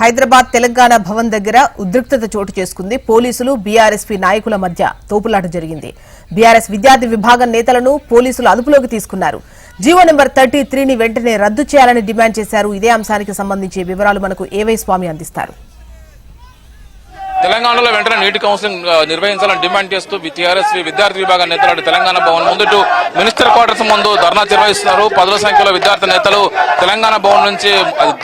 హైదరాబాద్ తెలంగాణ భవన్ దగ్గర ఉద్రిక్తత చోటు చేసుకుంది. పోలీసులు బీఆర్ఎస్పీ నాయకుల మధ్య తోపులాట జరిగింది. బీఆర్ఎస్ విద్యార్థి విభాగం నేతలను పోలీసులు అదుపులోకి తీసుకున్నారు. జీవో నెంబర్ థర్టీ త్రీని వెంటనే రద్దు చేయాలని డిమాండ్ చేశారు. ఇదే అంశానికి సంబంధించి వివరాలు మనకు ఏవై స్వామి అందిస్తారు. తెలంగాణలో వెంటనే నీటి కౌన్సిలింగ్ నిర్వహించాలని డిమాండ్ చేస్తూ టీఆర్ఎస్ విద్యార్థి విభాగం నేతలు తెలంగాణ భవన్ ముందు మినిస్టర్ క్వార్టర్స్ ముందు ధర్నా నిర్వహిస్తున్నారు. పదుల సంఖ్యలో విద్యార్థి నేతలు తెలంగాణ భవన్ నుంచి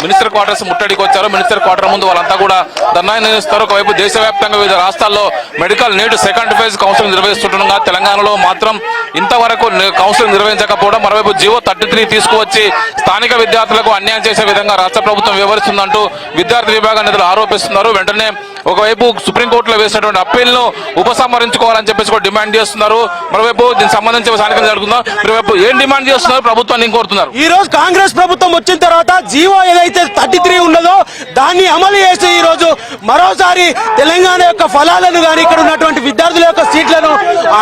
మినిస్టర్ క్వార్టర్స్ ముట్టడికి వచ్చారు. మినిస్టర్ క్వార్టర్ ముందు వాళ్ళంతా కూడా ధర్నా నిర్వహిస్తారు. ఒకవైపు దేశవ్యాప్తంగా వివిధ రాష్ట్రాల్లో medical NEET second phase counselling నిర్వహిస్తుండగా తెలంగాణలో మాత్రం ఇంతవరకు కౌన్సిలింగ్ నిర్వహించకపోవడం మరోవైపు జీవో థర్టీ త్రీ తీసుకువచ్చి స్థానిక విద్యార్థులకు అన్యాయం చేసే విధంగా రాష్ట్ర ప్రభుత్వం వ్యవహరిస్తుందంటూ విద్యార్థి విభాగం నేతలు ఆరోపిస్తున్నారు. వెంటనే ఒకవైపు సుప్రీంకోర్టులో వేసినటువంటి అప్పీల్ను ఉపసంహరించుకోవాలని చెప్పేసి కూడా డిమాండ్ చేస్తున్నారు. మరోవైపు దీనికి సంబంధించి స్థానికంగా జరుగుతుందో మరోవైపు ఏం డిమాండ్ చేస్తున్నారు? ప్రభుత్వాన్ని కోరుతున్నారు? ఈ రోజు కాంగ్రెస్ ప్రభుత్వం వచ్చిన తర్వాత జీవో ఏదైతే థర్టీ త్రీ ఉన్నదో దాన్ని అమలు చేసి ఈ రోజు మరోసారి తెలంగాణ యొక్క ఫలాలను కానీ ఇక్కడ ఉన్నటువంటి విద్యార్థుల యొక్క సీట్లను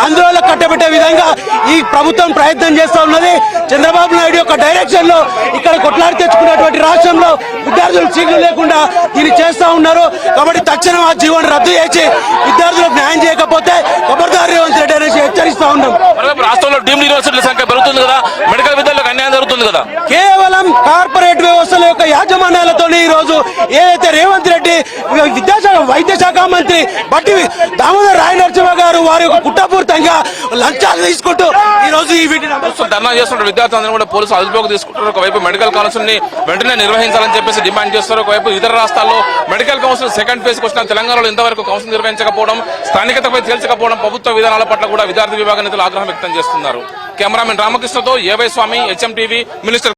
ఆంధ్రలో కట్టబెట్టే విధంగా ఈ ప్రభుత్వం ప్రయత్నం చేస్తూ ఉన్నది. చంద్రబాబు నాయుడు యొక్క డైరెక్షన్లో ఇక్కడ కొట్లాడి తెచ్చుకున్నటువంటి రాష్ట్రంలో విద్యార్థులు సీట్లు లేకుండా దీన్ని చేస్తా ఉన్నారు. కాబట్టి తక్షణం ఆ జీవోని రద్దు చేసి విద్యార్థులకు న్యాయం చేయకపోతే ఖబర్దారి రేవంత్ రెడ్డి అనేసి హెచ్చరిస్తా ఉన్నాం. రాష్ట్రంలో డీమ్డ్ యూనివర్సిటీల సంఖ్య పెరుగుతుంది కదా మెడికల్ విద్యార్థులకు అన్యాయం జరుగుతుంది కదా? కేవలం కార్పొరేట్ వ్యవస్థల యొక్క యాజమాన్యాలతో ఈ రోజు ఏదైతే రేవంత్ రెడ్డి విద్యాశాఖ వైద్య శాఖ మంత్రి బట్టి దామోదర్ రాయ నరసింహ గారు వారి యొక్క కుట్రపూరితంగా లంచాలు తీసుకుంటూ ఈ రోజు ఈ ధర్నా చేస్తున్న విద్యార్థులందరూ కూడా పోలీసులు అదుపులోకి తీసుకుంటారు ఒకవైపు మెడికల్ కౌన్సిల్ని వెంటనే నిర్వహించాలని చెప్పేసి డిమాండ్ చేస్తారు. ఒకవైపు ఇతర రాష్ట్రాల్లో మెడికల్ కౌన్సిల్ సెకండ్ ఫేజ్కు వచ్చిన తెలంగాణలో ఇంతవరకు కౌన్సిల్ నిర్వహించకపోవడం స్థానికతపై తేల్చకపోవడం ప్రభుత్వ విధానాల పట్ల కూడా విద్యార్థి విభాగ నేతలు ఆగ్రహం వ్యక్తం చేస్తున్నారు. కెమెరామెన్ రామకృష్ణతో AY Swamy HM TV minister